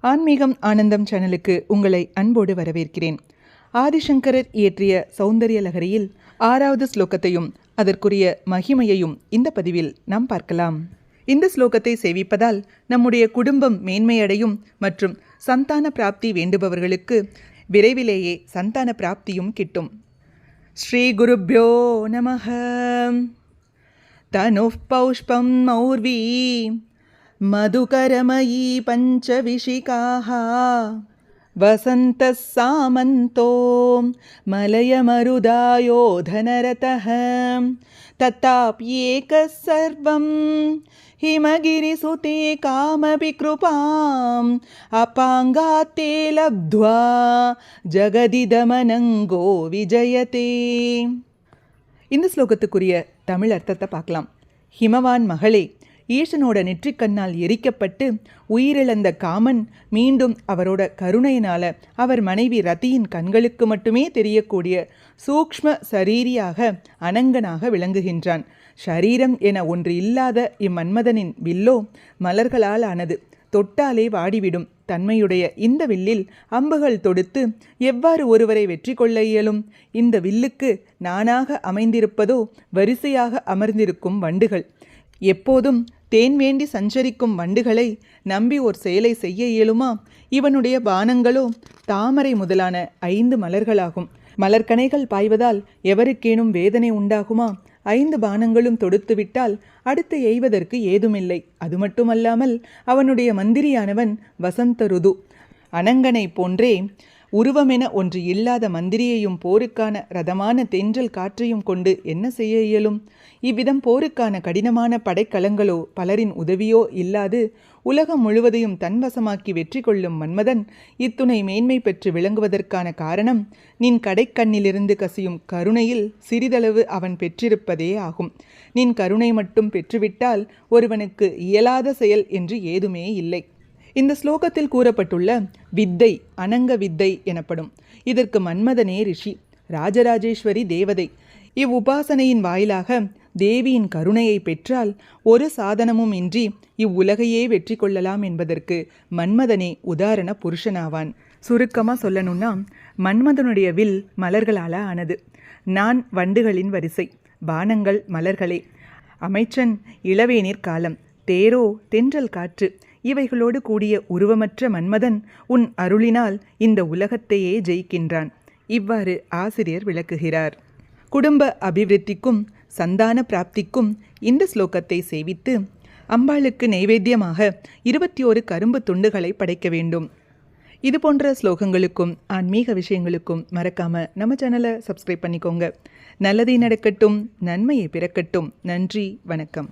ஆன்மீகம் ஆனந்தம் சேனலுக்கு உங்களை அன்போடு வரவேற்கிறேன். ஆதிசங்கரர் இயற்றிய சௌந்தரிய லகரியில் ஆறாவது ஸ்லோகத்தையும் அதற்குரிய மகிமையையும் இந்த பதிவில் நாம் பார்க்கலாம். இந்த ஸ்லோகத்தை சேவிப்பதால் நம்முடைய குடும்பம் மேன்மையடையும் மற்றும் சந்தான பிராப்தி வேண்டுபவர்களுக்கு விரைவிலேயே சந்தான பிராப்தியும் கிட்டும். ஸ்ரீ குருப்யோ நம தனுப் பௌஷ்பம் மௌர்வீ मधुकरमयी पञ्चविशिकाः वसन्तः सामन्तो मलयमरुदायो धनरतः तथाप्येकः सर्वं हिमगिरिसुते कामपि कृपाम् अपाङ्गात्ते लब्ध्वा जगदिदमनङ्गो विजयते இந்த ஸ்லோகத்துக்குரிய தமிழ் அர்த்தத்தை பார்க்கலாம் ஹிமவான் மகளே ஈசனோட நெற்றிக்கண்ணால் எரிக்கப்பட்டு உயிரிழந்த காமன் மீண்டும் அவரோட கருணையினால அவர் மனைவி ரதியின் கண்களுக்கு மட்டுமே தெரியக்கூடிய சூக்ஷ்ம சரீரியாக அனங்கனாக விளங்குகின்றான். ஷரீரம் என ஒன்று இல்லாத இம்மன்மதனின் வில்லோ மலர்களால் ஆனது தொட்டாலே வாடிவிடும். தன்மையுடைய இந்த வில்லில் அம்புகள் தொடுத்து எவ்வாறு ஒருவரை வெற்றி கொள்ள இயலும்? இந்த வில்லுக்கு நானாக அமைந்திருப்பதோ வரிசையாக அமர்ந்திருக்கும் வண்டுகள். எப்போதும் தேன் வேண்டி சஞ்சரிக்கும் வண்டுகளை நம்பி ஒரு செயலை செய்ய இயலுமா? இவனுடைய பானங்களோ தாமரை முதலான ஐந்து மலர்களாகும். மலர்கனைகள் பாய்வதால் எவருக்கேனும் வேதனை உண்டாகுமா? ஐந்து பானங்களும் தொடுத்துவிட்டால் அடுத்து எய்வதற்கு ஏதுமில்லை. அது மட்டுமல்லாமல் அவனுடைய மந்திரியானவன் வசந்த ருது. அனங்கனை போன்றே உருவமென ஒன்று இல்லாத மந்திரியையும் போருக்கான ரதமான தென்றல் காற்றையும் கொண்டு என்ன செய்ய இயலும்? இவ்விதம் போருக்கான கடினமான படைக்கலங்களோ பலரின் உதவியோ இல்லாது உலகம் முழுவதையும் தன்வசமாக்கி வெற்றி கொள்ளும் மன்மதன் இத்துணை மேன்மை பெற்று விளங்குவதற்கான காரணம் நின் கடைக்கண்ணிலிருந்து கசியும் கருணையில் சிறிதளவு அவன் பெற்றிருப்பதே ஆகும். நின் கருணை மட்டும் பெற்றுவிட்டால் ஒருவனுக்கு இயலாத செயல் என்று ஏதுமே இல்லை. இந்த ஸ்லோகத்தில் கூறப்பட்டுள்ள வித்தை அனங்க வித்தை எனப்படும். இதற்கு மன்மதனே ரிஷி ராஜராஜேஸ்வரி தேவதை. இவ்வுபாசனையின் வாயிலாக தேவியின் கருணையை பெற்றால் ஒரு சாதனமும் இன்றி இவ்வுலகையே வெற்றி கொள்ளலாம் என்பதற்கு மன்மதனே உதாரண புருஷனாவான். சுருக்கமாக சொல்லணும்னா மன்மதனுடைய வில் மலர்களால் ஆனது. நான் வண்டுகளின் வரிசை பானங்கள் மலர்களே. அமைச்சன் இளவேநீர் காலம் தேரோ தென்றல் காற்று இவைகளோடு கூடிய உருவமற்ற மன்மதன் உன் அருளினால் இந்த உலகத்தையே ஜெயிக்கின்றான். இவ்வாறு ஆசிரியர் விளக்குகிறார். குடும்ப அபிவிருத்திக்கும் சந்தான பிராப்திக்கும் இந்த ஸ்லோகத்தை சேவித்து அம்பாளுக்கு நைவேத்தியமாக இருபத்தி ஓரு கரும்பு துண்டுகளை படைக்க வேண்டும். இது போன்ற ஸ்லோகங்களுக்கும் ஆன்மீக விஷயங்களுக்கும் மறக்காம நம்ம சேனலை சப்ஸ்கிரைப் பண்ணிக்கோங்க. நல்லதே நடக்கட்டும் நன்மையை பிறக்கட்டும். நன்றி வணக்கம்.